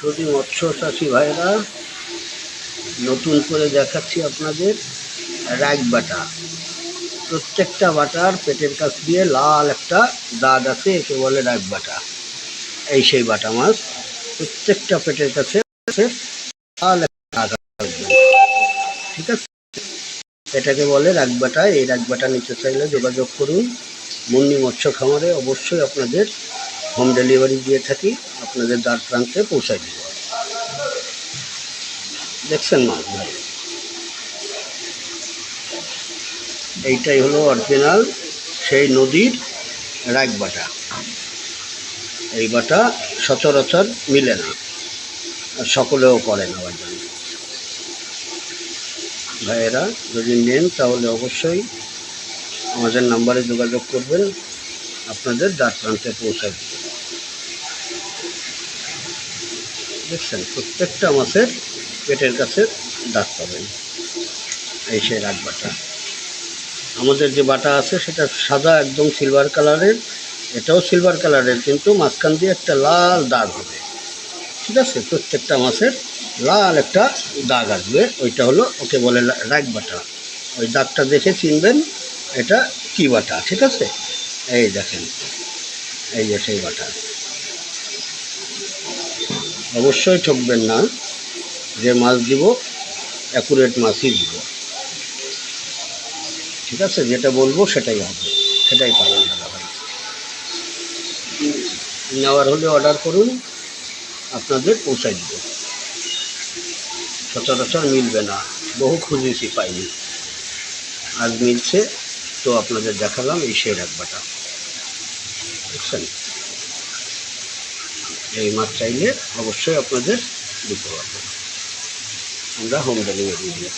যদি মৎস্য চাষি ভাইরা নতুন করে দেখাচ্ছি আপনাদের রাগ বাটা। প্রত্যেকটা বাটার পেটের কাছ দিয়ে লাল একটা দাগ আছে, একে বলে রাগ বাটা। এই সেই বাটা মাছ প্রত্যেকটা পেটের কাছে লাল একটা দাগ ঠিক আছে? এটাকে বলে রাগবাটা এই রাগবাটা নিতে চাইলে যোগাযোগ করুন। মুন্নি মৎস্য খামারে অবশ্যই আপনাদের হোম ডেলিভারি দিয়ে থাকি, আপনাদের দ্বার প্রান্তে পৌঁছায় দিব। দেখছেন মাছ ভাই এইটাই হলো অরিজিনাল, সেই নদীর রাগ বাটা। এই বাটা সচরাচর মিলে না সকলেও করে না আবার জানি ভাইয়েরা, যদি নেন, তাহলে অবশ্যই আমাদের নাম্বারে যোগাযোগ করবেন, আপনাদের দ্বার প্রান্তে পৌঁছায় দেব। দেখছেন, প্রত্যেকটা মাছের পেটের কাছে দাগ পাবেন এই সেই রাগ বাটা। আমাদের যে বাটা আছে, সেটা সাদা একদম সিলভার কালারের এটাও সিলভার কালারের কিন্তু মাঝখান দিয়ে একটা লাল দাগ হবে। ঠিক আছে? প্রত্যেকটা মাছের লাল একটা দাগ আসবে। ওইটা হলো ওকে বলে রাগ বাটা। ওই দাগটা দেখে চিনবেন এটা কি বাটা, ঠিক আছে? এই দেখেন, এই যে সেই বাটা। অবশ্যই ঠকবেন না যে মাছ দিব অ্যাকুরেট মাছই দিব। ঠিক আছে? যেটা বলব সেটাই হবে। সেটাই পাবেন দাদা ভাই নেওয়ার হলে অর্ডার করুন, আপনাদের পৌঁছাই দিব। সচরাচর মিলবে না। বহু খুঁজেছি পাইনি। আজ মিলছে, তো আপনাদের দেখালাম এই সেই রাখবাটা বুঝছেন? এই মাছ চাইলে অবশ্যই আপনাদের দিতে পারবেন। আমরা হোম ডেলিভারি দিয়ে